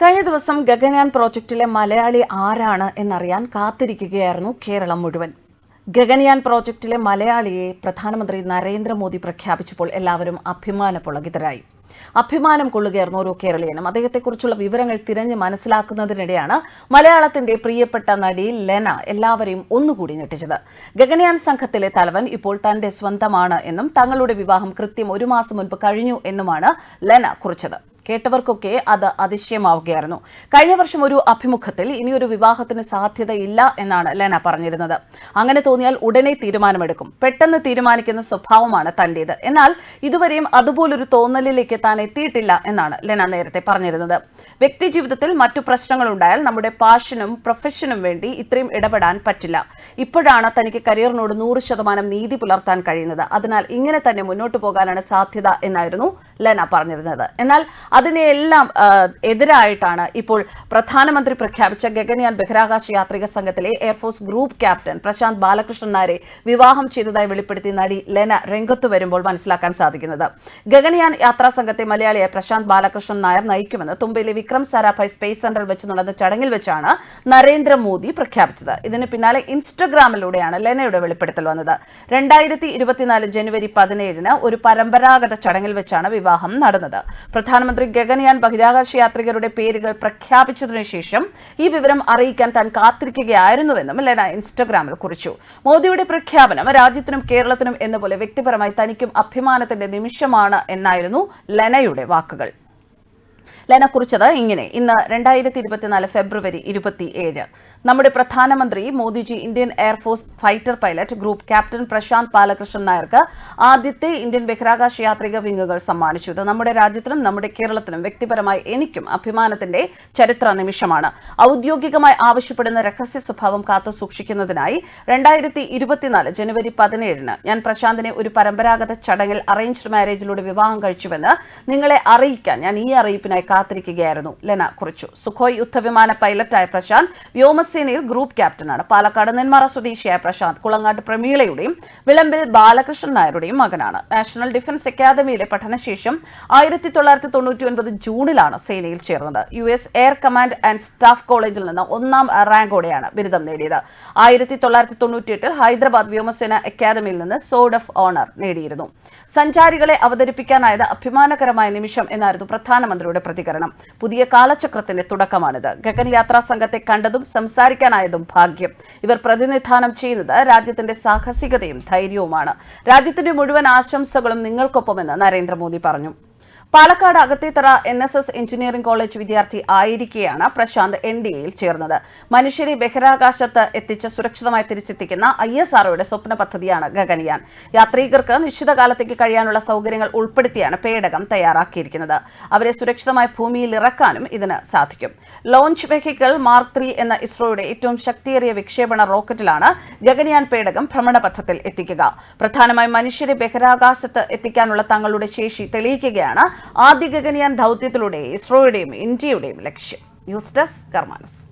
കഴിഞ്ഞ ദിവസം ഗഗൻയാൻ പ്രോജക്റ്റിലെ മലയാളി ആരാണ് എന്നറിയാൻ കാത്തിരിക്കുകയായിരുന്നു കേരളം മുഴുവൻ. ഗഗൻയാൻ പ്രോജക്റ്റിലെ മലയാളിയെ പ്രധാനമന്ത്രി നരേന്ദ്രമോദി പ്രഖ്യാപിച്ചപ്പോൾ എല്ലാവരും അഭിമാന പുളകിതരായി അഭിമാനം കൊള്ളുകയായിരുന്നു ഓരോ കേരളീയനും. അദ്ദേഹത്തെക്കുറിച്ചുള്ള വിവരങ്ങൾ തിരഞ്ഞു മനസ്സിലാക്കുന്നതിനിടെയാണ് മലയാളത്തിന്റെ പ്രിയപ്പെട്ട നടി ലെന എല്ലാവരെയും ഒന്നുകൂടി ഞെട്ടിച്ചത്. ഗഗനയാൻ സംഘത്തിലെ തലവൻ ഇപ്പോൾ തന്റെ സ്വന്തമാണ് എന്നും തങ്ങളുടെ വിവാഹം കൃത്യം ഒരു മാസം മുൻപ് കഴിഞ്ഞു എന്നുമാണ് ലെന കുറിച്ചത്. കേട്ടവർക്കൊക്കെ അത് അതിശയമാവുകയായിരുന്നു. കഴിഞ്ഞ വർഷം ഒരു അഭിമുഖത്തിൽ ഇനിയൊരു വിവാഹത്തിന് സാധ്യതയില്ല എന്നാണ് ലെന പറഞ്ഞിരുന്നത്. അങ്ങനെ തോന്നിയാൽ ഉടനെ തീരുമാനമെടുക്കും. പെട്ടെന്ന് തീരുമാനിക്കുന്ന സ്വഭാവമാണ് തന്റേത്. എന്നാൽ ഇതുവരെയും അതുപോലൊരു തോന്നലിലേക്ക് താൻ എത്തിയിട്ടില്ല എന്നാണ് ലെന നേരത്തെ പറഞ്ഞിരുന്നത്. വ്യക്തി ജീവിതത്തിൽ മറ്റു പ്രശ്നങ്ങൾ ഉണ്ടായാൽ നമ്മുടെ പാഷനും പ്രൊഫഷനും വേണ്ടി ഇത്രയും ഇടപെടാൻ പറ്റില്ല. ഇപ്പോഴാണ് തനിക്ക് കരിയറിനോട് നൂറ് ശതമാനം നീതി പുലർത്താൻ കഴിയുന്നത്. അതിനാൽ ഇങ്ങനെ തന്നെ മുന്നോട്ട് പോകാനാണ് സാധ്യത എന്നായിരുന്നു ലെന പറഞ്ഞിരുന്നത്. എന്നാൽ അതിനെയെല്ലാം എതിരായിട്ടാണ് ഇപ്പോൾ പ്രധാനമന്ത്രി പ്രഖ്യാപിച്ച ഗഗൻയാൻ ബഹിരാകാശ യാത്രിക സംഘത്തിലെ air force group captain Prashanth Balakrishnan നായരെ വിവാഹം ചെയ്തതായി വെളിപ്പെടുത്തി നടി ലെന രംഗത്ത് വരുമ്പോൾ മനസ്സിലാക്കാൻ സാധിക്കുന്നത്. ഗഗൻയാൻ യാത്രാ സംഘത്തെ മലയാളിയായ പ്രശാന്ത് ബാലകൃഷ്ണൻ നായർ നയിക്കുമെന്ന് തുമ്പയിലെ വിക്രം സാരാഭായ് സ്പേസ് സെന്ററിൽ വെച്ച് നടന്ന ചടങ്ങിൽ വെച്ചാണ് നരേന്ദ്രമോദി പ്രഖ്യാപിച്ചത്. ഇതിന് പിന്നാലെ ഇൻസ്റ്റഗ്രാമിലൂടെയാണ് ലെനയുടെ വെളിപ്പെടുത്തൽ വന്നത്. രണ്ടായിരത്തി ഇരുപത്തിനാല് ജനുവരി പതിനേഴിന് ഒരു പരമ്പരാഗത ചടങ്ങിൽ വെച്ചാണ് വിവാഹം നടന്നത്. പ്രധാനമന്ത്രി ഗഗൻയാൻ ബഹിരാകാശ യാത്രികരുടെ പേരുകൾ പ്രഖ്യാപിച്ചതിനു ശേഷം ഈ വിവരം അറിയിക്കാൻ താൻ കാത്തിരിക്കുകയായിരുന്നുവെന്നും ലെന ഇൻസ്റ്റഗ്രാമിൽ കുറിച്ചു. മോദിയുടെ പ്രഖ്യാപനം രാജ്യത്തിനും കേരളത്തിനും എന്നപോലെ വ്യക്തിപരമായി തനിക്കും അഭിമാനത്തിന്റെ നിമിഷമാണ് എന്നായിരുന്നു ലെനയുടെ വാക്കുകൾ. ലെന കുറിച്ചത് ഇങ്ങനെ. ഇന്ന് രണ്ടായിരത്തി ഇരുപത്തിനാല് ഫെബ്രുവരി ഇരുപത്തിയേഴ്. നമ്മുടെ പ്രധാനമന്ത്രി Modiji Indian air force fighter pilot group captain Prashanth Balakrishnan നായർക്ക് ആദ്യത്തെ ഇന്ത്യൻ ബഹിരാകാശ യാത്രിക വിങ്ങുകൾ സമ്മാനിച്ചു. ഇത് നമ്മുടെ രാജ്യത്തിനും നമ്മുടെ കേരളത്തിനും വ്യക്തിപരമായി എനിക്കും അഭിമാനത്തിന്റെ ചരിത്ര നിമിഷമാണ് ഔദ്യോഗികമായി ആവശ്യപ്പെടുന്ന രഹസ്യ സ്വഭാവം കാത്തു സൂക്ഷിക്കുന്നതിനായി രണ്ടായിരത്തി ഇരുപത്തിനാല് ജനുവരി പതിനേഴിന് ഞാൻ പ്രശാന്തിനെ ഒരു പരമ്പരാഗത ചടങ്ങിൽ അറേഞ്ച്ഡ് മാരേജിലൂടെ വിവാഹം കഴിച്ചുവെന്ന് നിങ്ങളെ അറിയിക്കാൻ ഞാൻ ഈ അറിയിപ്പിനായി കാത്തിരിക്കുകയായിരുന്നു. ലെന കുറിച്ചു. സുഖോയ് യുദ്ധവിമാന പൈലറ്റായ പ്രശാന്ത് വ്യോമസേനയിൽ ഗ്രൂപ്പ് ക്യാപ്റ്റനാണ്. പാലക്കാട് നെന്മാറ സ്വദേശിയായ പ്രശാന്ത് കുളങ്ങാട്ട് പ്രമീളയുടെയും വിളമ്പിൽ ബാലകൃഷ്ണൻ നായരുടെയും മകനാണ്. നാഷണൽ ഡിഫൻസ് അക്കാദമിയിലെ പഠനശേഷം ആയിരത്തി തൊള്ളായിരത്തി തൊണ്ണൂറ്റി ഒൻപത് ജൂണിലാണ് സേനയിൽ ചേർന്നത്. U S air command and staff കോളേജിൽ നിന്ന് ഒന്നാം റാങ്കോടെയാണ് ബിരുദം നേടിയത്. ആയിരത്തി തൊള്ളായിരത്തി തൊണ്ണൂറ്റിയെട്ടിൽ ഹൈദരാബാദ് വ്യോമസേന അക്കാദമിയിൽ നിന്ന് സോഡ് ഓഫ് ഓണർ നേടിയിരുന്നു. സഞ്ചാരികളെ അവതരിപ്പിക്കാനായത് അഭിമാനകരമായ നിമിഷം എന്നായിരുന്നു പ്രധാനമന്ത്രിയുടെ പ്രതികരണം. പുതിയ കാലചക്രത്തിന്റെ തുടക്കമാണിത്. ഗഗൻ യാത്രാ സംഘത്തെ കണ്ടതും സംസാരിക്കാനായതും ഭാഗ്യം. ഇവർ പ്രതിനിധാനം ചെയ്യുന്നത് രാജ്യത്തിന്റെ സാഹസികതയും ധൈര്യവുമാണ്. രാജ്യത്തിന്റെ മുഴുവൻ ആശംസകളും നിങ്ങൾക്കൊപ്പമെന്ന് നരേന്ദ്രമോദി പറഞ്ഞു. Palakkad Akathethara N S S engineering college വിദ്യാർത്ഥി ആയിരിക്കെയാണ് പ്രശാന്ത് എൻ ഡി എയിൽ ചേർന്നത്. മനുഷ്യരെ ബഹിരാകാശത്ത് എത്തിച്ച് സുരക്ഷിതമായി തിരിച്ചെത്തിക്കുന്ന ഐ എസ് ആർഒയുടെ സ്വപ്ന പദ്ധതിയാണ് ഗഗൻയാൻ. യാത്രികർക്ക് നിശ്ചിത കാലത്തേക്ക് കഴിയാനുള്ള സൗകര്യങ്ങൾ ഉൾപ്പെടുത്തിയാണ് പേടകം തയ്യാറാക്കിയിരിക്കുന്നത്. അവരെ സുരക്ഷിതമായി ഭൂമിയിൽ ഇറക്കാനും ഇതിന് സാധിക്കും. ലോഞ്ച് വെഹിക്കിൾ മാർക്ക് ത്രീ എന്ന ഇസ്രോയുടെ ഏറ്റവും ശക്തിയേറിയ വിക്ഷേപണ റോക്കറ്റിലാണ് ഗഗൻയാൻ പേടകം ഭ്രമണപഥത്തിൽ എത്തിക്കുക. പ്രധാനമായും മനുഷ്യരെ ബഹിരാകാശത്ത് എത്തിക്കാനുള്ള തങ്ങളുടെ ശേഷി തെളിയിക്കുകയാണ് ആദ്യ ഗഗൻയാൻ ദൗത്യത്തിലൂടെ ഇസ്രോയുടെയും ഇന്ത്യയുടെയും ലക്ഷ്യം. News desk കർമാനസ്.